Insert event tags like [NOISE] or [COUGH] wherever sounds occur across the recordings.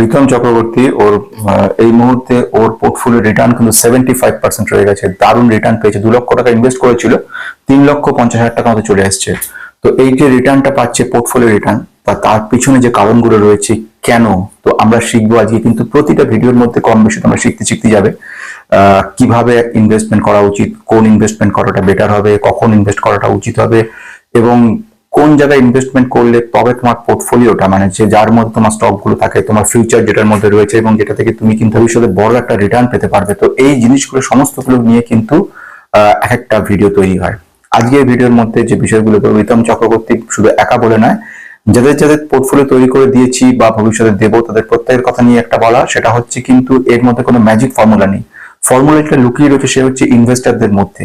রিতম চক্রবর্তী ওর এই মুহূর্তে ওর পোর্টফোলিও রিটার্ন কিন্তু সেভেন্টি ফাইভ পার্সেন্ট রয়ে গেছে। দারুণ রিটার্ন পেয়েছে। দু লক্ষ টাকা ইনভেস্ট করেছিল, তিন লক্ষ পঞ্চাশ হাজার টাকা মতো চলে আসছে তো এই যে রিটার্নটা পাচ্ছে পোর্টফোলিও রিটার্ন বা তার পিছনে যে কারণগুলো রয়েছে, কেন? তো আমরা শিখব আজকে, কিন্তু প্রতিটা ভিডিওর মধ্যে কম বেশি তোমরা শিখতে শিখতে যাবে। কীভাবে ইনভেস্টমেন্ট করা উচিত, কোন ইনভেস্টমেন্ট করাটা বেটার হবে, কখন ইনভেস্ট করাটা উচিত হবে, এবং কোন জায়গায় ইনভেস্টমেন্ট করলে তবে তোমার পোর্টফোলিওটা মানে যে যার মধ্যে তোমার স্টকগুলো থাকে তোমার ফিউচার যেটার মধ্যে রয়েছে এবং যেটা থেকে তুমি কিন্তু ভবিষ্যতে বড় একটা রিটার্ন পেতে পারবে তো এই জিনিসগুলো সমস্তগুলো নিয়ে কিন্তু এক একটা ভিডিও তৈরি হয়। আজকের ভিডিওর মধ্যে যে বিষয়গুলো বলব, রিতম চক্রবর্তী শুধু একা বলে নয় যাদের যাদের পোর্টফোলিও তৈরি করে দিয়েছি বা ভবিষ্যতে দেবো তাদের প্রত্যেকের কথা নিয়ে একটা বলা সেটা হচ্ছে কিন্তু এর মধ্যে কোনো ম্যাজিক ফর্মুলা নেই। ফর্মুলাটা লুকিয়ে রয়েছে সে হচ্ছে ইনভেস্টারদের মধ্যে।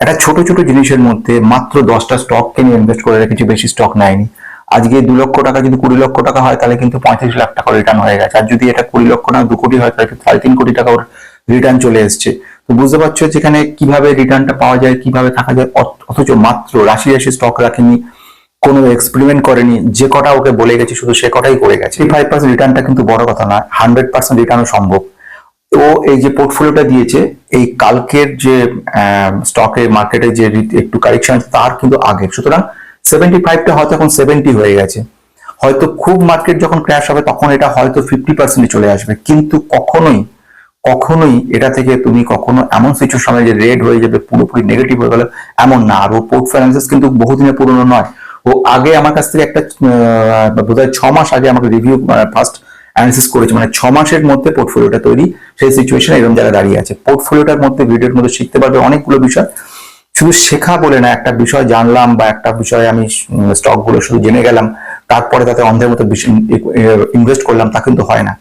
একটা ছোট ছোট জিনিসের মধ্যে মাত্র দশটা স্টক কিনে ইনভেস্ট করে রেখেছি, বেশি স্টক নেয়নি। আজকে দু লক্ষ টাকা, যদি কুড়ি লক্ষ টাকা হয়, তাহলে কিন্তু পঁয়ত্রিশ লাখ টাকা রিটার্ন হয়ে গেছে। আর যদি এটা কুড়ি লক্ষ না, দু কোটি হয়, তাহলে সাড়ে তিন কোটি টাকা ওর রিটার্ন চলে এসছে। তো বুঝতে পারছ যেখানে কীভাবে রিটার্নটা পাওয়া যায়, কীভাবে থাকা যায় অথ- অথচ মাত্র রাশি রাশি স্টক রাখেনি, কোনো এক্সপেরিমেন্ট করেনি, যে কটা ওকে বলে গেছে, শুধু সে কটাই করে গেছে। ফাইভ পার্সেন্ট রিটার্নটা কিন্তু বড় কথা না হান্ড্রেড পার্সেন্ট রিটার্নও সম্ভব। ও এই যে পোর্টফোলিওটা দিয়েছে এই কালকের যে স্টকে মার্কেটে যে একটু কারেকশন তার কিন্তু আগে। সুতরাং সেভেন্টি ফাইভটা হয়তো এখন সেভেন্টি হয়ে গেছে। হয়তো খুব মার্কেট যখন ক্র্যাশ হবে তখন এটা হয়তো ফিফটি পার্সেন্টে চলে আসবে। কিন্তু কখনোই কখনোই এটা থেকে তুমি কখনো এমন সিচুয়েশন যে রেড হয়ে যাবে পুরোপুরি নেগেটিভ হয়ে গেল এমন না। আর ও পোর্ট ফাইন্যান্সেস কিন্তু বহুদিনের পুরনো নয়। ও আগে আমার কাছ থেকে একটা আহ, বোধহয় ছ মাস আগে আমাকে রিভিউ ফার্স্ট অ্যানালিসিস করেছে মানে ছ মাসের মধ্যে পোর্টফোলিওটা তৈরি, সেই সিচুয়েশন এরকম যারা দাঁড়িয়ে আছে। পোর্টফোলিওটার মধ্যে ভিডিওর মধ্যে শিখতে পারবে অনেকগুলো বিষয়। শুধু শেখা বলে না, একটা বিষয় জানলাম বা একটা বিষয়ে আমি স্টকগুলো শুধু জেনে গেলাম, তারপরে তাতে অন্ধের মতো ইনভেস্ট করলাম, তা কিন্তু হয় না।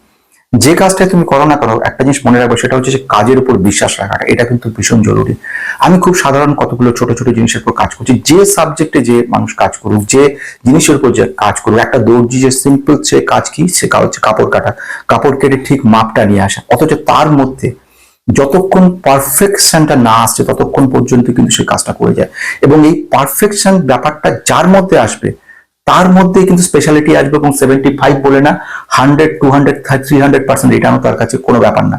যে কাজটা তুমি করো না করো, একটা জিনিস মনে রাখবে, সেটা হচ্ছে যে কাজের উপর বিশ্বাস রাখাটা। এটা কিন্তু ভীষণ জরুরি। আমি খুব সাধারণ কতগুলো ছোট ছোট জিনিসের উপর কাজ করছি। যে সাবজেক্টে যে মানুষ কাজ করুক, যে জিনিসের উপর যে কাজ করুক, একটা দর্জি যে সিম্পল সে কাজ কি? সে হচ্ছে কাপড় কাটা। কাপড় কেটে ঠিক মাপটা নিয়ে আসা। অথচ তার মধ্যে যতক্ষণ পারফেকশনটা না আসছে, ততক্ষণ পর্যন্ত কিন্তু সে কাজটা করে যায়। এবং এই পারফেকশন ব্যাপারটা যার মধ্যে আসবে তার মধ্যে কিন্তু স্পেশালিটি আসবে এবং সেভেন্টি ফাইভ বলে না hundred two hundred three hundred percent রিটার্নও তার কাছে কোনো ব্যাপার না।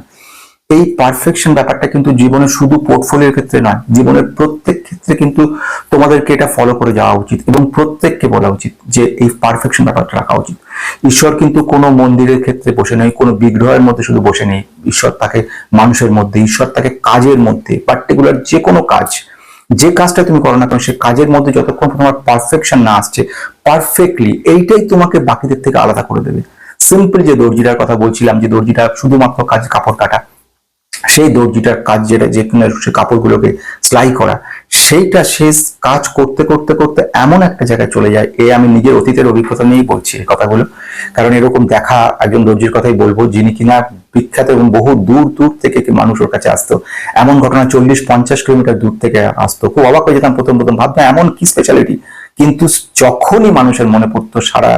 এই পারফেকশন ব্যাপারটা কিন্তু জীবনে শুধু পোর্টফোলিওর ক্ষেত্রে নয়, জীবনের প্রত্যেক ক্ষেত্রে কিন্তু তোমাদেরকে এটা ফলো করে যাওয়া উচিত এবং প্রত্যেককে বলা উচিত যে এই পারফেকশন ব্যাপারটা রাখা উচিত। ঈশ্বর কিন্তু কোনো মন্দিরের ক্ষেত্রে বসে নেই, কোনো বিগ্রহের মধ্যে শুধু বসে নেই। ঈশ্বর তাকে মানুষের মধ্যে, ঈশ্বর তাকে কাজের মধ্যে পার্টিকুলার যে কোনো কাজ যে কাজটা তুমি করো না কেন, সে কাজের মধ্যে যতক্ষণ তোমার পারফেকশন না আসছে পারফেক্টলি এইটাই তোমাকে বাকিদের থেকে আলাদা করে দেবে। সিম্পল যে দর্জিটার কথা বলছিলাম, যে দর্জিটা শুধুমাত্র কাজ কাপড় কাটা, সেই দর্জিটার কাজ যেটা যেখানে সে কাপড়গুলোকে সেলাই করা, সেইটা শেষ কাজ করতে করতে করতে এমন একটা জায়গায় চলে যায়, এ আমি নিজের অতীতের অভিজ্ঞতা নিয়েই বলছি এই কথাগুলো। কারণ এরকম দেখা একজন দর্জির কথাই বলব, যিনি কিনা বিখ্যাত এবং বহু দূর দূর থেকে মানুষ ওর কাছে আসতো। এমন ঘটনা চল্লিশ, পঞ্চাশ কিলোমিটার দূর থেকে আসতো। খুব অবাক হয়ে যেতাম প্রথম প্রথম। ভাবতাম এমন কি স্পেশালিটি কিন্তু যখনই মানুষের মনে পড়তো সারা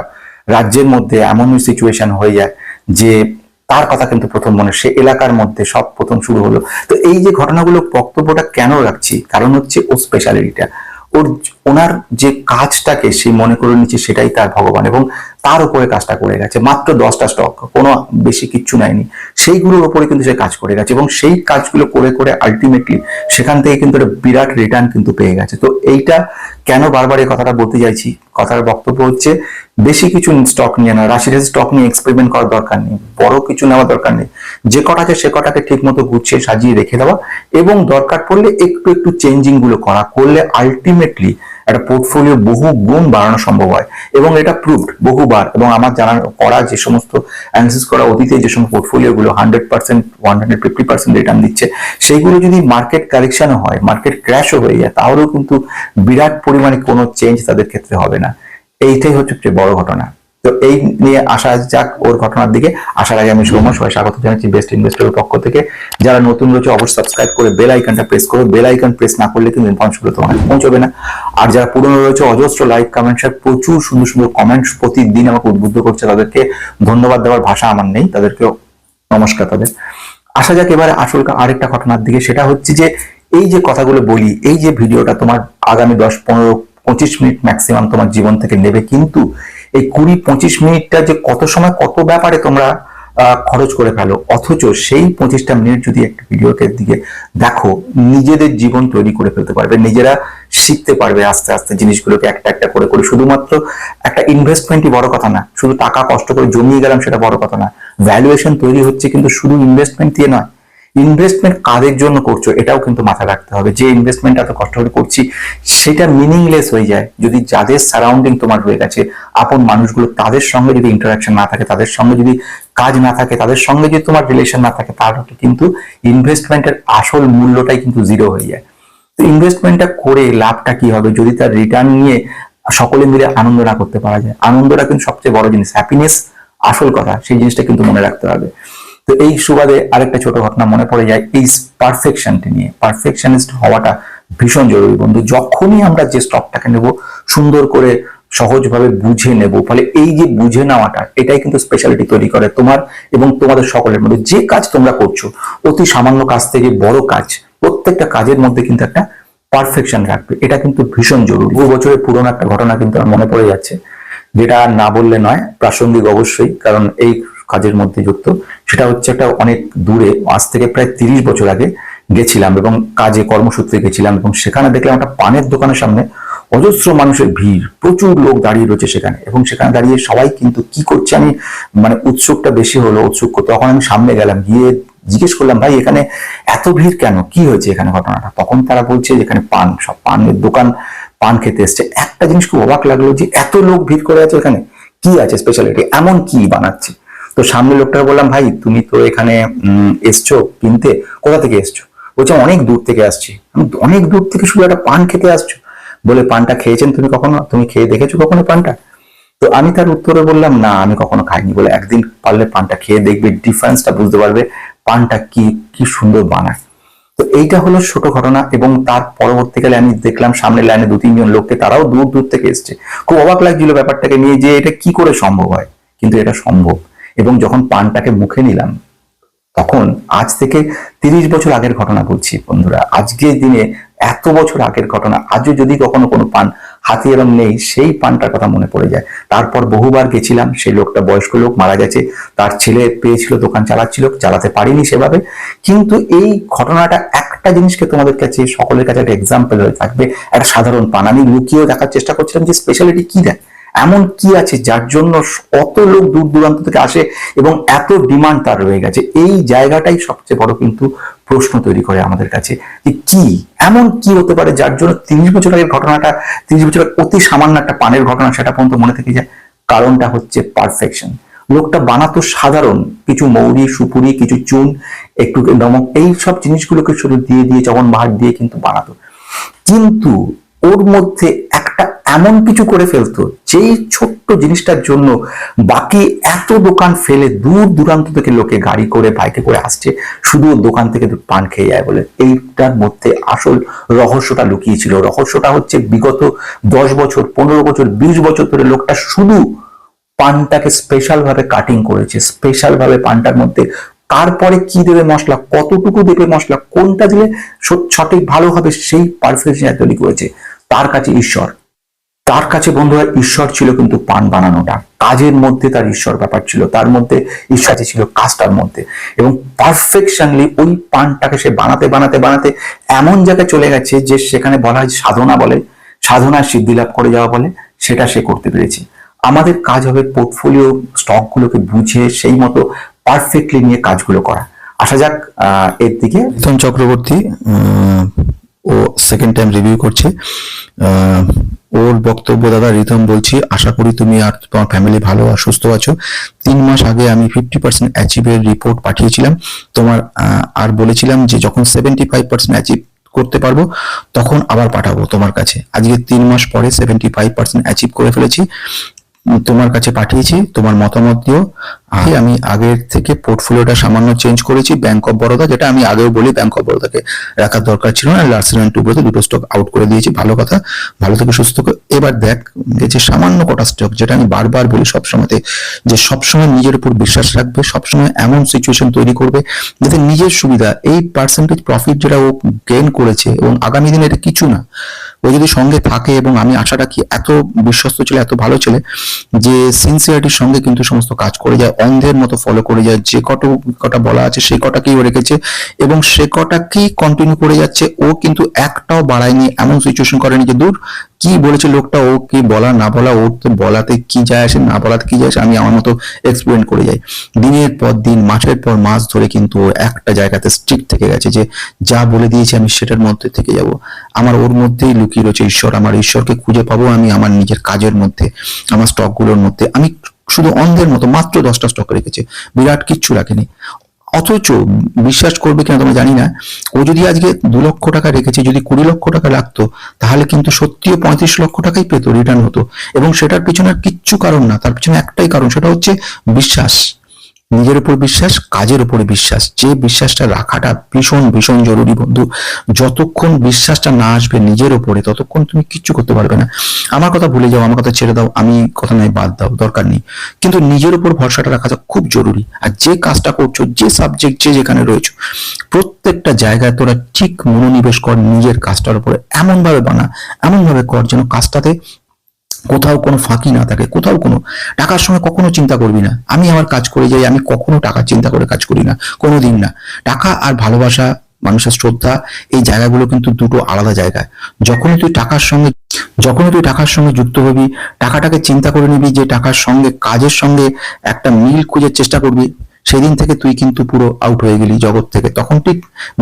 রাজ্যের মধ্যে এমনই সিচুয়েশন হয়ে যায় যে তার কথা কিন্তু প্রথম মনে, সে এলাকার মধ্যে সব প্রথম শুরু হলো। তো এই যে ঘটনাগুলো বক্তব্যটা কেন রাখছি? কারণ হচ্ছে ও স্পেশালিটিটা ওর, ওনার যে কাজটাকে সে মনে করে নিচ্ছে সেটাই তার ভগবান এবং তার উপরে কাজটা করে গেছে। মাত্র দশটা স্টক কোনো বেশি কিচ্ছু নেয়নি। সেইগুলোর উপরে কিন্তু সে কাজ করে গেছে এবং সেই কাজগুলো করে করে আলটিমেটলি সেখান থেকে কিন্তু একটা বিরাট রিটার্ন কিন্তু পেয়ে গেছে। তো এইটা কেন বারবার এই কথাটা বলতে চাইছি? কথার বক্তব্য হচ্ছে, বেশি কিছু স্টক নিয়ে না, রাশি রাশি স্টক নিয়ে এক্সপেরিমেন্ট করার দরকার নেই, বড় কিছু নেওয়ার দরকার নেই। যে কটা আছে সে কটাকে ঠিক মতো গুছিয়ে সাজিয়ে রেখে দেওয়া এবং দরকার পড়লে একটু একটু চেঞ্জিংগুলো করা, করলে আলটিমেটলি একটা পোর্টফোলিও বহু গুণ বাড়ানো সম্ভব হয়। এবং এটা প্রুভড বহুবার এবং আমার জানা করা যে সমস্ত অ্যানালিসিস করা অতীতে যে সমস্ত পোর্টফোলিও গুলো hundred percent one hundred fifty percent return দিচ্ছে সেইগুলো যদি মার্কেট কারেকশনও হয় মার্কেট ক্র্যাশও হয়ে যায়, তাহলেও কিন্তু বিরাট পরিমাণে কোনো চেঞ্জ তাদের ক্ষেত্রে হবে না। এইটাই হচ্ছে বড় ঘটনা। তো এই নিয়ে আসা যাক ওর ঘটনার দিকে। আসার আগে আমি সৌম্য সবাই স্বাগত জানাচ্ছি বেস্ট ইনভেস্টরের পক্ষ থেকে। যারা নতুন রয়েছে, অবশ্যই সাবস্ক্রাইব করে বেল আইকনটা প্রেস করো। বেল আইকন প্রেস না করলে কিন্তু ইনফরমেশনগুলো তোমার পৌঁছবে না। আর যারা পুরনো রয়েছে, অজস্র লাইক কমেন্ট শেয়ার প্রচুর সুন্দর সুন্দর কমেন্টস প্রতিদিন আমাকে উদ্বুদ্ধ করছে তাদেরকে। ধন্যবাদ দেওয়ার ভাষা আমার নেই, তাদেরকেও নমস্কার তাদের। আসা যাক এবারে আসল আরেকটা ঘটনার দিকে, সেটা হচ্ছে যে এই যে কথাগুলো বলি, এই যে ভিডিওটা তোমার আগামী দশ, পনেরো, পঁচিশ মিনিট ম্যাক্সিমাম তোমার জীবন থেকে নেবে, কিন্তু এই কুড়ি পঁচিশ মিনিটটা যে কত সময়, কত ব্যাপারে তোমরা খরচ করে ফেলো, অথচ সেই পঁচিশটা মিনিট যদি একটা ভিডিওকে দিকে দেখো, নিজেদের জীবন তৈরি করে ফেলতে পারবে, নিজেরা শিখতে পারবে আস্তে আস্তে জিনিসগুলোকে একটা একটা করে করে। শুধুমাত্র একটা ইনভেস্টমেন্টই বড় কথা না, শুধু টাকা কষ্ট করে জমিয়ে গেলাম সেটা বড় কথা না ভ্যালুয়েশন তৈরি হচ্ছে কিন্তু শুধু ইনভেস্টমেন্ট দিয়ে নয় ইনভেস্টমেন্ট কাদের জন্য করছ, এটাও কিন্তু মাথায় রাখতে হবে। যে ইনভেস্টমেন্ট এত কষ্ট করে করছি, সেটা মিনিংলেস হয়ে যায়। যদি যাদের সারাউন্ডিং তোমার হয়ে গেছে, আপন মানুষগুলো তাদের সঙ্গে যদি ইন্টারাকশন না থাকে, তাদের সঙ্গে যদি কাজ না থাকে, তাদের সঙ্গে যদি তোমার রিলেশন না থাকে, তাহলে কিন্তু ইনভেস্টমেন্টের আসল মূল্যটাই কিন্তু জিরো হয়ে যায়। তো ইনভেস্টমেন্টটা করে লাভটা কি হবে? যদি তার রিটার্ন নিয়ে সকলে মিলে আনন্দ না করতে পারা যায়। আনন্দটা কিন্তু সবচেয়ে বড় জিনিস হ্যাপিনেস আসল কথা, সেই জিনিসটা কিন্তু মনে রাখতে হবে। তো এই সুবাদে আরেকটা ছোট ঘটনা মনে পড়ে যায় এই পারফেকশনটি নিয়ে। পারফেকশনিস্ট হওয়াটা ভীষণ জরুরি বন্ধু। যখনই আমরা যে স্টকটাকে নেব, সুন্দর করে সহজভাবে বুঝে নেব, ফলে এই যে বুঝে নেওয়াটা, এটাই কিন্তু স্পেশালিটি তৈরি করে তোমার এবং তোমাদের সকলের মধ্যে। যে কাজ তোমরা করছ, অতি সামান্য কাজ থেকে বড় কাজ, প্রত্যেকটা কাজের মধ্যে কিন্তু একটা পারফেকশন রাখবে। এটা কিন্তু ভীষণ জরুরি। বহু বছরের পুরোনো একটা ঘটনা কিন্তু আমার মনে পড়ে যাচ্ছে, যেটা না বললে নয়, প্রাসঙ্গিক অবশ্যই, কারণ এই কাজের মধ্যে যুক্ত। সেটা হচ্ছে একটা অনেক দূরে, আজ থেকে প্রায় তিরিশ বছর আগে গেছিলাম এবং কাজে কর্মসূত্রে গেছিলাম এবং সেখানে দেখলাম একটা পানের দোকানের সামনে অজস্র মানুষের ভিড়, প্রচুর লোক দাঁড়িয়ে রয়েছে সেখানে এবং সেখানে দাঁড়িয়ে সবাই কিন্তু কি করছে আমি মানে উৎসুকটা বেশি হলো, উৎসুক তখন আমি সামনে গেলাম, গিয়ে জিজ্ঞেস করলাম, ভাই, এখানে এত ভিড় কেন? কি হয়েছে এখানে ঘটনাটা? তখন তারা বলছে এখানে পান, সব পানের দোকান, পান খেতে এসছে। একটা জিনিস খুব অবাক লাগল যে, এত লোক ভিড় করে আছে এখানে? কি আছে স্পেশালিটি এমন কি বানাচ্ছে? তো সামনে লোকটা বললাম, ভাই, তুমি তো এখানে এসছো কিনতে। কোথা থেকে এসছো? বলছে অনেক দূর থেকে আসছি। আমি অনেক দূর থেকে শুধু একটা পান খেতে আসছো। বলে, পানটা খেয়েছেন তুমি কখনো? তুমি খেয়ে দেখেছ কখনো পানটা? তো আমি তার উত্তরে বললাম, না, আমি কখনো খাইনি। বলে, একদিন পারলে পানটা খেয়ে দেখবে, ডিফারেন্সটা বুঝতে পারবে, পানটা কি কি সুন্দর বানায়। তো এইটা হলো ছোট ঘটনা এবং তার পরবর্তীকালে আমি দেখলাম সামনে লাইনে দু তিনজন লোককে তারাও দূর দূর থেকে এসছে। খুব অবাক লাগছিল ব্যাপারটাকে নিয়ে যে এটা কি করে সম্ভব হয়। কিন্তু এটা সম্ভব। এবং যখন পানটাকে মুখে নিলাম, তখন আজ থেকে তিরিশ বছর আগের ঘটনা বলছি বন্ধুরা। আজকের দিনে এত বছর আগের ঘটনা, আজও যদি কখনো কোনো পান হাতে এবং নেই, সেই পানটার কথা মনে পড়ে যায়। তারপর বহুবার গেছিলাম, সেই লোকটা বয়স্ক লোক, মারা গেছে। তার ছেলে পেয়েছিল, দোকান চালাচ্ছিল, চালাতে পারিনি সেভাবে। কিন্তু এই ঘটনাটা একটা জিনিসকে তোমাদের কাছে, সকলের কাছে একটা এক্সাম্পল হয়ে থাকবে। একটা সাধারণ পান। আমি লুকিয়েও দেখার চেষ্টা করছিলাম যে স্পেশালিটি কি দেয়। এমন কি আছে যার জন্য অত লোক দূর দূরান্ত থেকে আসে এবং এত ডিমান্ড তার রয়ে গেছে? এই জায়গাটাই সবচেয়ে বড় কিন্তু প্রশ্ন তৈরি করে আমাদের কাছে যে কি? এমন কি হতে পারে যার জন্য তিরিশ বছর আগের ঘটনাটা, তিরিশ বছরের অতি সামান্য একটা পানের ঘটনা, সেটা পর্যন্ত মনে থেকে যায়? কারণটা হচ্ছে পারফেকশন লোকটা বানাতো সাধারণ, কিছু মৌরি, সুপুরি, কিছু চুন, একটু নমক এই সব জিনিসগুলোকে শুধু দিয়ে দিয়ে চবন বাহার দিয়ে কিন্তু বানাতো। কিন্তু ওর মধ্যে একটা এমন কিছু করে ফেলতো, যেই ছোট্ট জিনিসটার জন্য বাকি এত দোকান ফেলে দূর দূরান্ত থেকে লোকে গাড়ি করে, বাইকে করে আসছে, শুধু দোকান থেকে পান খেয়ে যায় বলে। এইটার মধ্যে আসল রহস্যটা লুকিয়ে ছিল রহস্যটা হচ্ছে বিগত দশ বছর, পনেরো বছর, বিশ বছর ধরে লোকটা শুধু পানটাকে স্পেশাল ভাবে কাটিং করেছে স্পেশাল ভাবে পানটার মধ্যে তারপরে কি দেবে মশলা, কতটুকু দেবে মশলা, কোনটা দিলে সঠিক ভালো হবে সেই পারফেকশন তৈরি করেছে। তার কাছে ঈশ্বর। তার কাছে বন্ধুরা ঈশ্বর ছিল কিন্তু পান বানানোটা। কাজের মধ্যে তার ঈশ্বর ব্যাপার ছিল। তার মধ্যে ঈশ্বর ছিল কাজটার মধ্যে। এবং পারফেকশনলি ওই পানটাকে সে বানাতে বানাতে বানাতে এমন জায়গায় চলে গেছে যে সেখানে বলা হয় সাধনা বলে। সাধনা সিদ্ধি লাভ করে যাওয়া বলে। সেটা সে করতে পেরেছে। আমাদের কাজ হবে পোর্টফোলিও স্টকগুলোকে বুঝে সেই মতো পারফেক্টলি নিয়ে কাজগুলো করা। আসা যাক এর দিকে। মিথুন চক্রবর্তী ও সেকেন্ড টাইম রিভিউ করছে। ওর বক্তব্য, দাদা, রিতম বলছি, আশা করি তুমি আর তোমার ফ্যামিলি ভালো আর সুস্থ আছো। তিন মাস আগে আমি ফিফটি পার্সেন্ট অ্যাচিভের রিপোর্ট পাঠিয়েছিলাম। তোমার আর বলেছিলাম যে যখন সেভেন্টি ফাইভ পার্সেন্ট অ্যাচিভ করতে পারব, তখন আবার পাঠাবো তোমার কাছে। আজকে তিন মাস পরে সেভেন্টি ফাইভ পার্সেন্ট অ্যাচিভ করে ফেলেছি। তোমার কাছে পাঠিয়েছি তোমার মতামত দিও। আর আমি আগের থেকে পোর্টফোলিওটা সামান্য চেঞ্জ করেছি ব্যাংক অফ বরোদা যেটা আমি আগেও বলি ব্যাংক অফ বরোদাকে রাখার দরকার ছিল না লার্সেন অ্যান্ড টুব্রোতে দুটো স্টক আউট করে দিয়েছি ভালো কথা ভালো থেকে সুস্থ করে এবার দেখ যে সামান্য কটা স্টক যেটা আমি বারবার বলি সবসময়তে যে সবসময় নিজের উপর বিশ্বাস রাখবে সবসময় এমন সিচুয়েশন তৈরি করবে যাতে নিজের সুবিধা এই পার্সেন্টেজ প্রফিট যেটা ও গেইন করেছে এবং আগামী দিনে এটা কিছু না ও যদি সঙ্গে থাকে এবং আমি আশা রাখি এত বিশ্বস্ত ছেলে, এত ভালো ছেলে, যে সিনসিয়ারিটির সঙ্গে কিন্তু সমস্ত কাজ করে যায়, অন্ধের মতো ফলো করে যায়, যে কত কটা বলা আছে সেই কটাকেই ও রেখেছে এবং সে কটাকেই কন্টিনিউ করে যাচ্ছে, ও কিন্তু একটাও বাড়ায়নি, এমন সিচুয়েশন করেনি যে, দূর কি বলেছে লোকটা? ও কি বলা, না বলা ওর তো বলাতে কি যায় আসে, না বলাতে কি যায় আসে, আমি আমার মতো এক্সপ্লেন করে যাই। দিনের পর দিন, মাসের পর মাস ধরে কিন্তু একটা জায়গাতে স্ট্রিক্ট থেকে গেছে যে, যা বলে দিয়েছে আমি সেটার মধ্যে থেকে যাব। আমার ওর মধ্যেই লুকিয়ে রয়েছে ঈশ্বর। আমার ঈশ্বরকে খুঁজে পাবো আমি আমার নিজের কাজের মধ্যে, আমার স্টকগুলোর মধ্যে। আমি শুধু অন্ধের মতো মাত্র দশটা স্টক রেখেছে। বিরাট কিচ্ছু রাখেনি। অথচ বিশ্বাস করবে কিনা তোমরা জানি না। ও যদি আজকে দু লক্ষ টাকা রেখেছে, যদি কুড়ি লক্ষ টাকা লাগতো, তাহলে কিন্তু সত্যিও পঁয়ত্রিশ লক্ষ টাকাই পেতো রিটার্ন হতো। এবং সেটার পিছনে আর কিচ্ছু কারণ না, তার পিছনে একটাই কারণ, সেটা হচ্ছে বিশ্বাস। নিজের উপর বিশ্বাস, কাজের উপরে বিশ্বাস। যে বিশ্বাসটা রাখাটা ভীষণ ভীষণ জরুরি বন্ধু। যতক্ষণ বিশ্বাসটা না আসবে নিজের উপরে, ততক্ষণ তুমি কিচ্ছু করতে পারবে না। আমার কথা ভুলে যাও, আমার কথা ছেড়ে দাও, আমি কথা নয়, বাদ দাও, দরকার নেই। কিন্তু নিজের উপর ভরসাটা রাখাটা খুব জরুরি। আর যে কাজটা করছ, যে সাবজেক্ট যে যেখানে রয়েছো, প্রত্যেকটা জায়গায় তোরা ঠিক মনোনিবেশ কর নিজের কাজটার উপরে। এমন ভাবে বানা এমন ভাবে কর যেন কাজটাতে কোথাও কোনো ফাঁকি না থাকে, কোথাও কোনো টাকার সঙ্গে কখনো চিন্তা করবি না। আমি আমার কাজ করে যাই, আমি কখনো টাকার চিন্তা করে কাজ করি না, কোনোদিন না। টাকা আর ভালোবাসা, মানুষের শ্রদ্ধা, এই জায়গাগুলো কিন্তু দুটো আলাদা জায়গা। যখনই তুই টাকার সঙ্গে, যখনই তুই টাকার সঙ্গে যুক্ত হবি, টাকাটাকে চিন্তা করে নিবি যে টাকার সঙ্গে, কাজের সঙ্গে একটা মিল খুঁজে চেষ্টা করবি, সেদিন থেকে তুই কিন্তু পুরো আউট হয়ে গেলি জগৎ থেকে। তখন তুই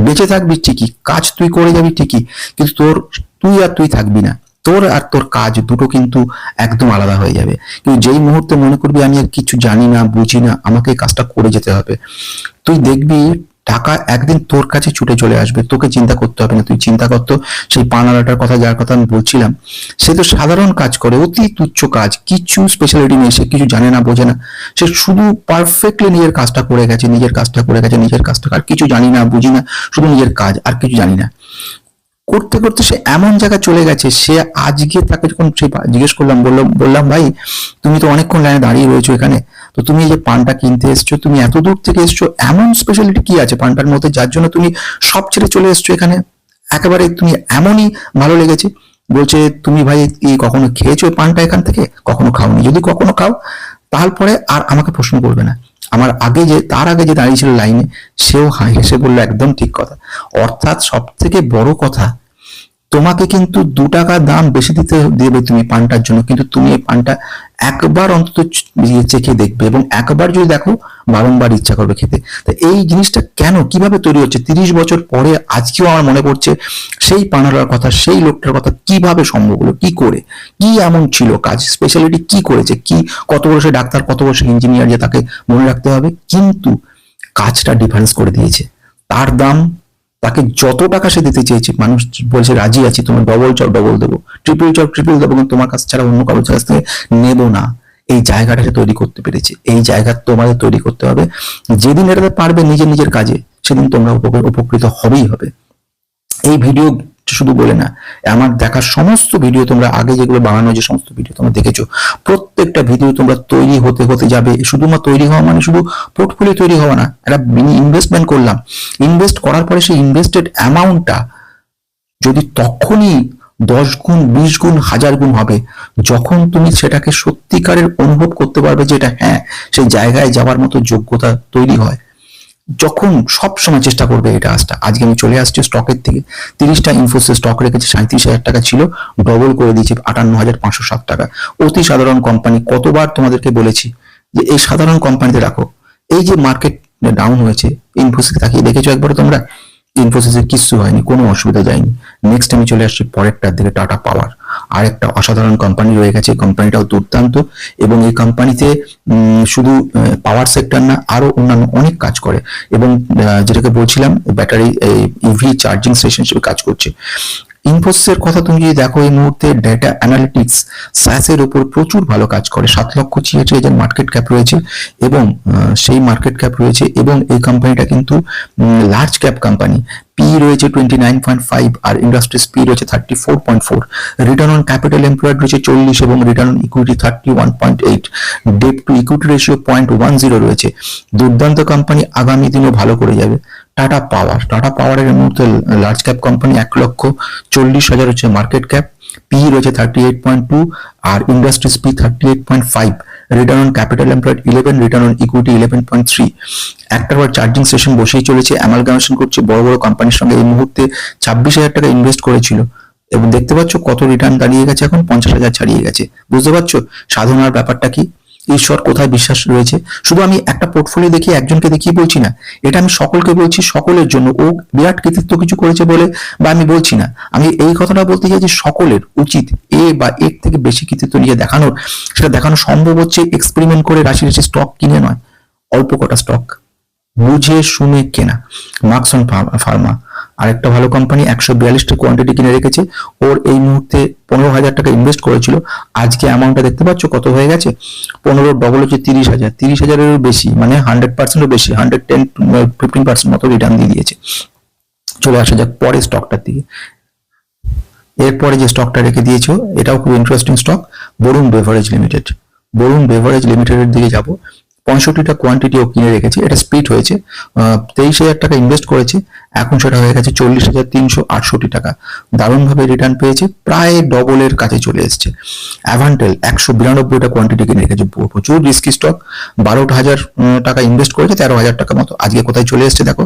বেঁচে থাকবি ঠিকই, কাজ তুই করে যাবি ঠিকই, কিন্তু তোর, তুই আর তুই থাকবি না। তোর আর তোর কাজ দুটো কিন্তু একদম আলাদা হয়ে যাবে। কিন্তু যেই মুহূর্তে মনে করবি আমি আর কিছু জানি না, বুঝি না, আমাকে কাজটা করে যেতে হবে। তুই দেখবি টাকা একদিন তোর কাছে ছুটে চলে আসবে, তোকে চিন্তা করতে হবে না, তুই চিন্তা করতো সেই পানালাটার কথা, যার কথা আমি বলছিলাম, সে তো সাধারণ কাজ করে, অতি তুচ্ছ কাজ, কিছু স্পেশালিটি নেই, সে কিছু জানে না, বোঝে না। সে শুধু পারফেক্টলি নিজের কাজটা করে গেছে, নিজের কাজটা করে গেছে, নিজের কাজটা, আর কিছু জানি না, বুঝি না, শুধু নিজের কাজ, আর কিছু জানি না। করতে করতে সে এমন জায়গায় চলে গেছে, সে আজকে তাকে যখন জিজ্ঞেস করলাম, বললাম বললাম, ভাই, তুমি তো অনেকক্ষণ লাইনে দাঁড়িয়ে রয়েছো এখানে, তো তুমি যে পানটা কিনতে এসছো, তুমি এত দূর থেকে এসছো, এমন স্পেশালিটি কি আছে পানটার মধ্যে যার জন্য তুমি সব ছেড়ে চলে এসছো এখানে? একেবারে তুমি এমনই ভালো লেগেছে। বলছে, তুমি ভাই কি কখনো খেয়েছো পানটা এখান থেকে? কখনো খাওনি। যদি কখনো খাও তারপরে আর আমাকে প্রশ্ন করবে না। আমার আগে যে, তার আগে যে দাঁড়িয়েছিল লাইনে, সেও হেসে বলল, একদম ঠিক কথা। অর্থাৎ সব থেকে বড় কথা তোমাকে কিন্তু দু টাকা দাম বেশি দিতে দেবে তুমি পানটার জন্য, কিন্তু তুমি এই পানটা একবার অন্তত ইয়ে চেখে দেখবে এবং একবার যদি দেখো, বারংবার ইচ্ছা করবে খেতে। তো এই জিনিসটা কেন? কীভাবে তৈরি হচ্ছে? তিরিশ বছর পরে আজকেও আমার মনে পড়ছে, সেই পানালার কথা, সেই লোকটার কথা কীভাবে সম্ভব হলো? কি করে? কি এমন ছিল কাজ? স্পেশালিটি কি করেছে? কি, কত বছর ডাক্তার, কত বছর ইঞ্জিনিয়ার যে তাকে মনে রাখতে হবে? কিন্তু কাজটা ডিফারেন্স করে দিয়েছে। তার দাম তাকে যত টাকা সে দিতে চেয়েছে, মানুষ বলছে, রাজি আছি, তোমার ডবল চাও ডবল দেবো। ট্রিপল চাও ট্রিপল দেবো, কিন্তু তোমার কাছ ছাড়া অন্য কারোর কাছ থেকে নেব না। এই জায়গাটা সে তৈরি করতে পেরেছে। এই জায়গা তোমাদের তৈরি করতে হবে। যেদিন এটাতে পারবে নিজের নিজের কাজে, সেদিন তোমরা উপকৃত উপকৃত হবেই হবে। এই ভিডিও শুধু বলে না, আমার দেখা সমস্ত ভিডিও তোমরা আগে যেগুলো বানানো যে সমস্ত ভিডিও তোমরা দেখেছ। প্রত্যেকটা ভিডিও তোমরা তৈরি হতে হতে যাবে। শুধুমাত্র তৈরি হওয়া মানে শুধু পোর্টফোলিও তৈরি হওয়া না, একটা ইনভেস্টমেন্ট করলাম। ইনভেস্ট করার পরে সেই ইনভেস্টেড অ্যামাউন্টটা যদি তখনই দশ গুণ, বিশ গুণ, হাজার গুণ হবে, যখন তুমি সেটাকে সত্যিকারের অনুভব করতে পারবে যে এটা হ্যাঁ সেই জায়গায় যাওয়ার মতো যোগ্যতা তৈরি হয়। যখন সব সময় চেষ্টা করবে এটা আসটা আজকে আমি চলে আসছি স্টকের থেকে তিরিশটা ইনফোসিস স্টক রেখেছি সাঁত্রিশ হাজার টাকা ছিল ডবল করে দিয়েছি, আটান্ন হাজার পাঁচশো সাত টাকা। অতি সাধারণ কোম্পানি কতবার তোমাদেরকে বলেছি যে এই সাধারণ কোম্পানিতে রাখো। এই যে মার্কেট ডাউন হয়েছে ইনফোসিস তাকিয়ে দেখেছ একবার তোমরা? ইনফোসিসের কিচ্ছু হয়নি, কোনো অসুবিধা যায়নি। নেক্সট আমি চলে আসছি পরেরটার দিকে টাটা পাওয়ার আর একটা অসাধারণ কোম্পানি রয়ে গেছে, এই কোম্পানিটাও দুর্দান্ত। এবং এই কোম্পানিতে শুধু পাওয়ার সেক্টর না, আরও অন্যান্য অনেক কাজ করে। এবং যেটাকে বলছিলাম ব্যাটারি ইভি চার্জিং স্টেশন হিসেবে কাজ করছে। ইনফোসিসের কথা তুমি যদি দেখো, এই মুহূর্তে ডেটা অ্যানালিটিক্স স্যাসের উপর প্রচুর ভালো কাজ করে। সাত লক্ষ ছিয়াশি হাজার মার্কেট ক্যাপ রয়েছে এবং সেই মার্কেট ক্যাপ রয়েছে এবং এই কোম্পানিটা কিন্তু লার্জ ক্যাপ কোম্পানি পি রয়েছে টোয়েন্টি নাইন পয়েন্ট ফাইভ আর ইন্ডাস্ট্রিজ পি রয়েছে thirty four point four return on capital employed রয়েছে চল্লিশ এবং return on equity thirty one point eight debt to equity ratio point one zero রয়েছে। দুর্দান্ত company আগামী দিনেও ভালো করে যাবে। টাটা পাওয়ার টাটা পাওয়ারের মুহূর্তে লার্জ ক্যাপ কোম্পানি এক লক্ষ চল্লিশ হাজার হচ্ছে মার্কেট ক্যাপ পি রয়েছে thirty eight point two R industries P thirty eight point five return on capital employed eleven return on equity eleven point three একটার পর চার্জিং সেশন বসেই চলেছে অ্যামালগামেশন করছে, বড় বড় কোম্পানির সঙ্গে এই মুহূর্তে ছাব্বিশ হাজার টাকা ইনভেস্ট করেছিল। এবং দেখতে পাচ্ছ কত রিটার্ন দাঁড়িয়ে গেছে এখন, পঞ্চাশ হাজার ছাড়িয়ে গেছে। বুঝতে পারছ? সাধনার ব্যাপারটা কি? ঈশ্বর কোথায় বিশ্বাস রয়েছে? শুধু আমি একটা পোর্টফোলিও দেখি একজনকে দেখিয়ে বলছি না, এটা আমি সকলকে বলছি, সকলের জন্য। ও বিরাট কৃতিত্ব কিছু করেছে বলে বা আমি বলছি না। আমি এই কথাটা বলতে চাই যে সকলের উচিত এ বা এর থেকে বেশি কৃতিত্ব নিয়ে দেখানোর। সেটা দেখানো সম্ভব হচ্ছে এক্সপেরিমেন্ট করে রাশি রাশি স্টক কিনে নয়, অল্প কটা স্টক বুঝে শুনে কেনা। মার্কসন ফার্মা আরেকটা ভালো কোম্পানি একশো বিয়াল্লিশটা কোয়ান্টিটি কিনে রেখেছে। ওর এই মুহূর্তে পনেরো হাজার টাকা ইনভেস্ট করেছিল। আজকে অ্যামাউন্টটা দেখতে পাচ্ছ কত হয়ে গেছে? পনেরো ডবল হচ্ছে তিরিশ হাজার। তিরিশ হাজারেরও বেশি মানে হান্ড্রেড পার্সেন্টও বেশি হান্ড্রেড টেন ফিফটিন পার্সেন্ট মতো রিটার্ন দিয়ে দিয়েছে। চলে আসা যাক পরে স্টকটার দিকে। এরপরে যে স্টকটা রেখে দিয়েছ, এটাও খুব interesting stock Varun beverage limited Varun beverage লিমিটেডের দিকে যাব। পঁয়ষট্টিটা কোয়ান্টিটি ও কিনে রেখেছে, এটা স্প্লিট হয়েছে। তেইশ হাজার টাকা ইনভেস্ট করেছে, এখন সেটা হয়ে গেছে চল্লিশ হাজার তিনশো আটষট্টি টাকা। দারুণভাবে রিটার্ন পেয়েছে, প্রায় ডবলের কাছে চলে এসছে। অ্যাভান্টেল একশো বিরানব্বইটা কোয়ান্টিটি কিনে রেখেছে প্রচুর রিস্কি স্টক বারোটা হাজার টাকা ইনভেস্ট করেছে, তেরো হাজার টাকা মতো। আজকে কোথায় চলে এসছে দেখো,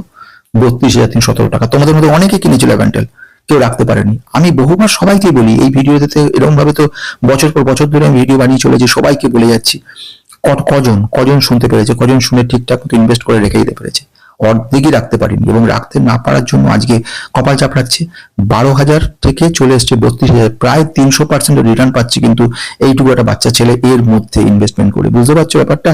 বত্রিশ হাজার তিনশো সতেরো টাকা। তোমাদের মধ্যে অনেকে কিনেছিল অ্যাভান্টেল কেউ রাখতে পারেনি। আমি বহুবার সবাইকে বলি, এই ভিডিওতে এরকম ভাবে তো বছর পর বছর ধরে আমি ভিডিও বানিয়ে চলেছি, সবাইকে বলে যাচ্ছি। কজন কজন শুনতে পেরেছে, কজন শুনে ঠিকঠাক মতো ইনভেস্ট করে রেখে দিতে পেরেছে? অর্ধেকই রাখতে পারিনি এবং রাখতে না পারার জন্য আজকে কপাল চাপড়াচ্ছে বারো হাজার থেকে চলে এসছে বত্রিশ হাজার, প্রায় তিনশো পার্সেন্ট রিটার্ন পাচ্ছি কিন্তু এইটুকু একটা বাচ্চা ছেলে এর মধ্যে ইনভেস্টমেন্ট করে। বুঝতে পারছ ব্যাপারটা?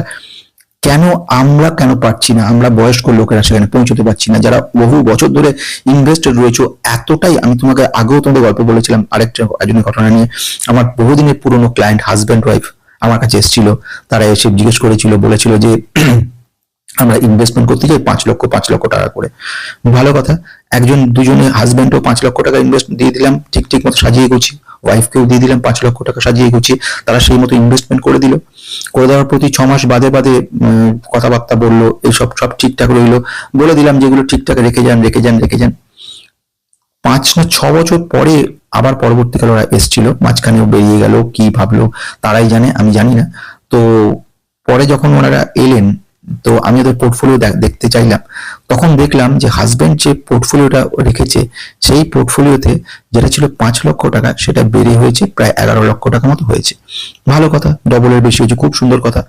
কেন আমরা কেন পারছি না? আমরা বয়স্ক লোকেরা সেখানে পৌঁছতে পারছি না। যারা বহু বছর ধরে ইনভেস্টেড রয়েছে, এতটাই আমি তোমাকে আগেও তোমাদের গল্প বলেছিলাম, আরেকটা একজনের ঘটনা নিয়ে। আমার বহুদিনের পুরনো ক্লায়েন্ট হাজব্যান্ড ওয়াইফ আমার কাছে এসেছিল। তারা এসে জিজ্ঞেস করেছিল, বলেছিল যে [CLEARS THROAT] আমরা ইনভেস্টমেন্ট করতে চাই পাঁচ লক্ষ পাঁচ লক্ষ টাকা করে। ভালো কথা, একজন, দুজনে হাজব্যান্ডও পাঁচ লক্ষ টাকা ইনভেস্ট দিয়ে দিলাম, ঠিক ঠিক মতো সাজিয়ে গুছিয়ে। ওয়াইফকেও দিয়ে দিলাম পাঁচ লক্ষ টাকা সাজিয়ে গুছিয়ে। তারা সেই মতো ইনভেস্টমেন্ট করে দিল। করে দেওয়ার প্রতি ছ মাস বাদে বাদে কথাবার্তা বলল, এইসব সব ঠিকঠাক রইল। বলে দিলাম যেগুলো ঠিকঠাক রেখে যান রেখে যান রেখে যান। পাঁচ না ছ বছর পরে আবার পরবর্তীকালে ওরা এসছিল, মাঝখানেও বেরিয়ে গেল, কি ভাবলো, তারাই জানে, আমি জানি না। তো পরে যখন ওনারা এলেন তো আমি ওদের পোর্টফোলিও দেখতে চাইলাম। তখন দেখলাম যে হাজবেন্ড যে পোর্টফোলিওটা রেখেছে সেই পোর্টফোলিওতে যেটা ছিল পাঁচ লক্ষ টাকা সেটা বেড়ে হয়েছে প্রায় এগারো লক্ষ টাকা মতো হয়েছে। ভালো কথা ডবলের বেশি হয়েছে খুব সুন্দর কথা।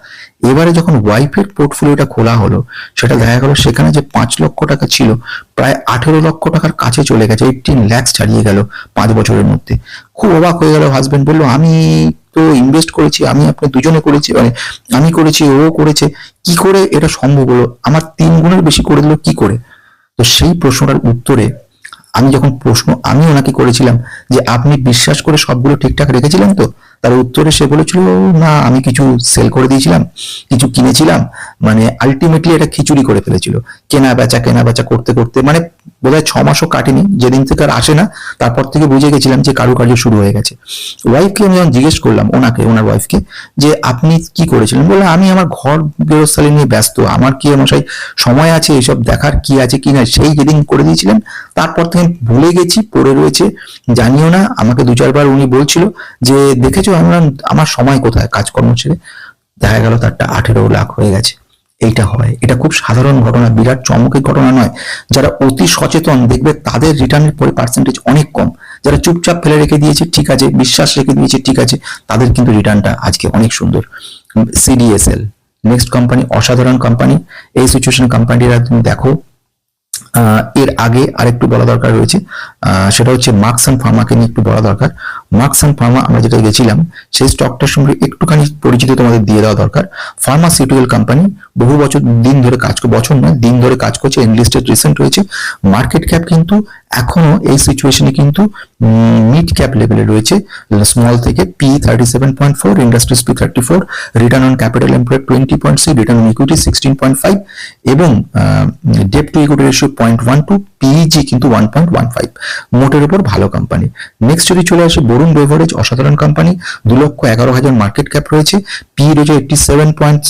এবারে যখন ওয়াইফের পোর্টফোলিওটা খোলা হলো সেটা দেখা গেল সেখানে যে পাঁচ লক্ষ টাকা ছিল প্রায় আঠেরো লক্ষ টাকার কাছে চলে গেছে এইটিন ল্যাক্স ছাড়িয়ে গেল পাঁচ বছরের মধ্যে। খুব অবাক হয়ে গেল হাজবেন্ড বলল আমি তো ইনভেস্ট করেছি, আমি আপনি দুজনে করেছি মানে আমি করেছি, ও করেছে, কি করে এটা সম্ভব হলো? আমার তিন গুণের বেশি করে দিল, কি করে? তো সেই প্রশ্নটার উত্তরে আমি যখন প্রশ্ন, আমি ওনাকে করেছিলাম যে, আপনি বিশ্বাস করে সবগুলো ঠিকঠাক রেখেছিলেন তো? তার উত্তরে সে বলেছিল, না, আমি কিছু সেল করে দিয়েছিলাম, কিছু কিনেছিলাম মানে আলটিমেটলি এটা খিচুড়ি করে ফেলেছিল। কেনা বেচা কেনা বেচা করতে করতে মানে বোধহয় ছ মাসও কাটেনি, যেদিন থেকে আর আসে না, তারপর থেকে বুঝে গেছিলাম যে কারুকার্য শুরু হয়ে গেছে। ওয়াইফকে আমি যখন জিজ্ঞেস করলাম, ওনাকে, ওনার ওয়াইফকে যে আপনি কি করেছিলেন? বললে, আমি আমার ঘর গৃহস্থালী নিয়ে ব্যস্ত, আমার কি মশাই সময় আছে, এসব দেখার কি আছে, কি না, সেই যেদিন করে দিয়েছিলেন, তারপর থেকে আমি ভুলে গেছি, পড়ে রয়েছে, জানিও না, আমাকে দু চারবার উনি বলছিল যে, দেখেছ আমরা, আমার সময় কোথায় কাজকর্ম ছেড়ে? দেখা গেল তারটা আঠেরো লাখ হয়ে গেছে। এইটা হয়। এটা খুব সাধারণ ঘটনা, বিরাট চমকের ঘটনা নয়। যারা অতি সচেতন দেখবে তাদের রিটার্নের পরে পার্সেন্টেজ অনেক কম। যারা চুপচাপ ফেলে রেখে দিয়েছে, ঠিক আছে, বিশ্বাস রেখে দিয়েছে, ঠিক আছে, তাদের কিন্তু রিটার্নটা আজকে অনেক সুন্দর। সিডিএসএল নেক্সট কোম্পানি অসাধারণ কোম্পানি এই সিচুয়েশন কোম্পানিরা তুমি দেখো। এর আগে আরেকটু বলা দরকার রয়েছে। সেটা হচ্ছে মার্কস অ্যান্ড ফার্মাকে নিয়ে একটু বলা দরকার। মার্কস অ্যান্ড ফার্মা আমরা যেটা গেছিলাম, সেই স্টকটার সঙ্গে একটুখানি পরিচিত তোমাদের দিয়ে দেওয়া দরকার। ফার্মাসিউটিক্যাল কোম্পানি বহু বছর দিন ধরে কাজ বছর নয়, দিন ধরে কাজ করছে এনলিস্টেড রিসেন্ট হয়েছে। মার্কেট ক্যাপ কিন্তু এখনও এই সিচুয়েশনে কিন্তু মিড ক্যাপ লেভেলে রয়েছে। স্মল থেকে P thirty seven point four industries P thirty four return on capital employed twenty point six return on equity sixteen point five এবং debt to equity ratio point one two PEG কিন্তু one point one five মোটের উপর ভালো company next যদি চলে আসে Varun beverage অসাধারণ company দু লক্ষ এগারো হাজার মার্কেট ক্যাপ রয়েছে। পি রয়েছে এইটটি সেভেন পয়েন্ট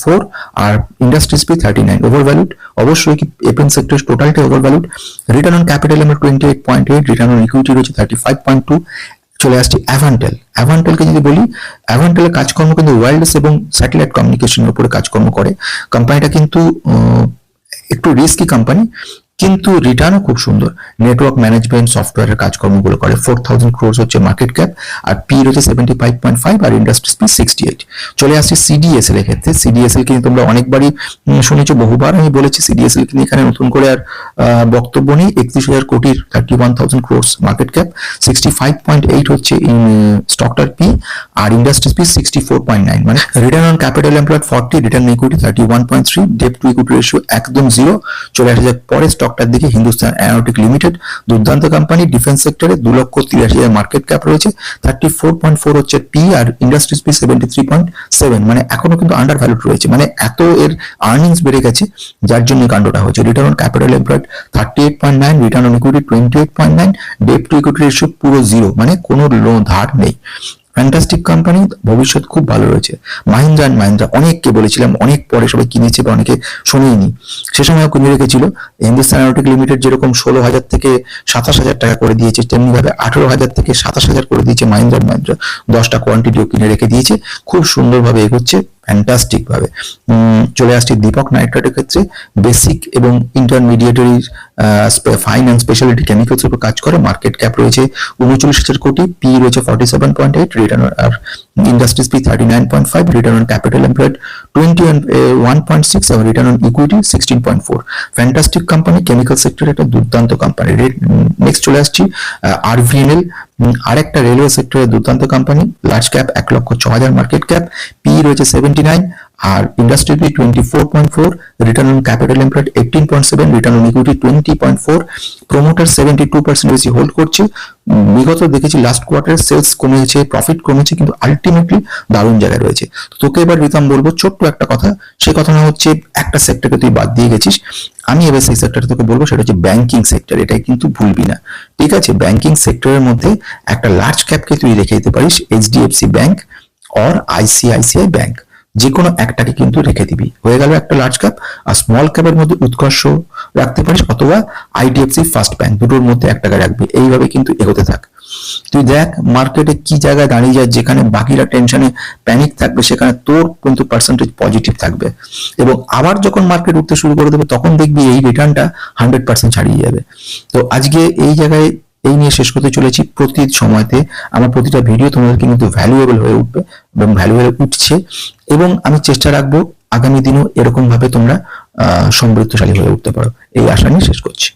ফোর আর industries P thirty nine over valued অবশ্যই এপেন সেক্টর টোটালটাই over valued return on capital আমরা twenty eight point eight return on equity রয়েছে থার্টি ফাইভ পয়েন্ট টু চলে আসছি অ্যাভান্টেল অ্যাভান্টেলকে যদি বলি অ্যাভান্টেলের কাজকর্ম কিন্তু ওয়্যারলেস এবং স্যাটেলাইট কমিউনিকেশনের উপরে কাজকর্ম করে। কোম্পানিটা কিন্তু একটু রিস্কি কোম্পানি কিন্তু রিটার্নও খুব সুন্দর। নেটওয়ার্ক ম্যানেজমেন্ট সফটওয়্যারের কাজকর্মগুলো করে। ফোর থাউজেন্ড ক্রোর্স হচ্ছে মার্কেট ক্যাপ আর পি রয়েছে সেভেন্টি ফাইভ পয়েন্ট ফাইভ আর ইন্ডাস্ট্রিজ পি সিক্সটি এইট চলে আসছে সিডিএসএল এর ক্ষেত্রে। সিডিএসএল কিন্তু তোমরা অনেকবারই শুনেছো, বহুবার আমি বলেছি সিডিএসএল কিন্তু এখানে নতুন করে আর বক্তব্য নেই। একত্রিশ হাজার কোটির thirty one thousand crores market cap sixty five point eight হচ্ছে স্টকটার পি আর industry P sixty four point nine মানে return on capital employed forty return equity thirty one point three debt to equity ratio একদম zero চলে আসা যাক পরের স্টকটার দিকে হিন্দুস্তান অ্যারোটিক লিমিটেড দুর্দান্ত কোম্পানি ডিফেন্স সেক্টরে দু লক্ষ তিরাশি হাজার মার্কেট ক্যাপ রয়েছে। থার্টি ফোর পয়েন্ট ফোর হচ্ছে পি আর industries P seventy three point seven মানে এখনও কিন্তু আন্ডার ভ্যালুড রয়েছে। মানে এত এর আর্নিংস বেড়ে গেছে, যার জন্য কাণ্ডটা হচ্ছে return on capital employed thirty eight point nine return on equity twenty eight point nine debt to equity ratio পুরো জিরো মানে কোনো লোন ধার নেই। ফ্যান্টাস্টিক কোম্পানি ভবিষ্যৎ খুব ভালো রয়েছে। মাহিন্দ্রা অ্যান্ড মাহিন্দ্রা অনেককে বলেছিলাম, অনেক পরে সবাই কিনেছে বা অনেকে শুনিনি। সে সময় কিনে রেখেছিল। হিন্দুস্তান অ্যারোটিক লিমিটেড যেরকম ষোলো হাজার থেকে সাতাশ হাজার টাকা করে দিয়েছে, তেমনিভাবে আঠেরো হাজার থেকে সাতাশ হাজার করে দিয়েছে মাহিন্দ্রা অ্যান্ড মাহিন্দ্রা দশটা কোয়ান্টিটিও কিনে রেখে দিয়েছে। খুব সুন্দরভাবে এগোচ্ছে। ফ্যান্টাস্টিক ভাবে। চলে আসছে দীপক নাইট্রেটের ক্ষেত্রে। বেসিক এবং intermediary fine and speciality chemicals উপর কাজ করে। মার্কেট ক্যাপ রয়েছে উনচল্লিশ হাজার কোটি। পি রয়েছে forty seven point eight return R industries P thirty nine point five return on capital employed twenty one point six এবং return on equity sixteen point four fantastic company chemical sector একটা দুর্দান্ত company next চলে আসছি RVNL আরেকটা railway সেক্টরের দুর্দান্ত company large cap এক লক্ষ ছ হাজার মার্কেট ক্যাপ পি রয়েছে seventy nine R industry twenty four point four return on capital employed eighteen point seven return on equity twenty point four promoter seventy two percent বেশি hold করছে। বিগত দেখেছি last কোয়ার্টারে সেলস কমেছে profit কমেছে, কিন্তু ultimately দারুণ জায়গায় রয়েছে। তোকে এবার রিতাম বলব, ছোট্ট একটা কথা সেই কথাটা হচ্ছে একটা সেক্টরকে তুই বাদ দিয়ে গেছিস। আমি এবার সেই সেক্টরটা তোকে বলব, সেটা হচ্ছে ব্যাংকিং সেক্টর এটাই কিন্তু ভুলবি না। ঠিক আছে ব্যাংকিং সেক্টরের মধ্যে একটা লার্জ ক্যাপকে তুই রেখে দিতে পারিস HDFC bank or ICICI bank যে কোনো একটাকে কিন্তু রেখে দিবি। হয়ে গেল একটা লার্জ ক্যাপ আর স্মল ক্যাপের মধ্যে উৎকর্ষ রাখতে পারিস অথবা আইডিএফসি ফার্স্ট ব্যাংক দুটোর মধ্যে একটাকে রাখবি। এইভাবে কিন্তু এগোতে থাক। তুই দেখ মার্কেটে কি জায়গায় দাঁড়িয়ে যায় যেখানে বাকিরা টেনশনে প্যানিক থাকবে, সেখানে তোর কিন্তু পার্সেন্টেজ পজিটিভ থাকবে। এবং আবার যখন মার্কেট উঠতে শুরু করে দেবে, তখন দেখবি এই রিটার্নটা হান্ড্রেড পার্সেন্ট ছাড়িয়ে যাবে। তো আজকে এই জায়গায় এই নিয়ে শেষ করতে চলেছি প্রতি সময়তে। আমার প্রতিটা ভিডিও তোমাদের কিন্তু ভ্যালুয়েবল হয়ে উঠবে এবং ভ্যালুয়েবল উঠছে এবং আমি চেষ্টা রাখব আগামী দিনও এরকম ভাবে তোমরা সমৃদ্ধশালী হয়ে উঠতে পারো। এই আশা নিয়ে শেষ করছি।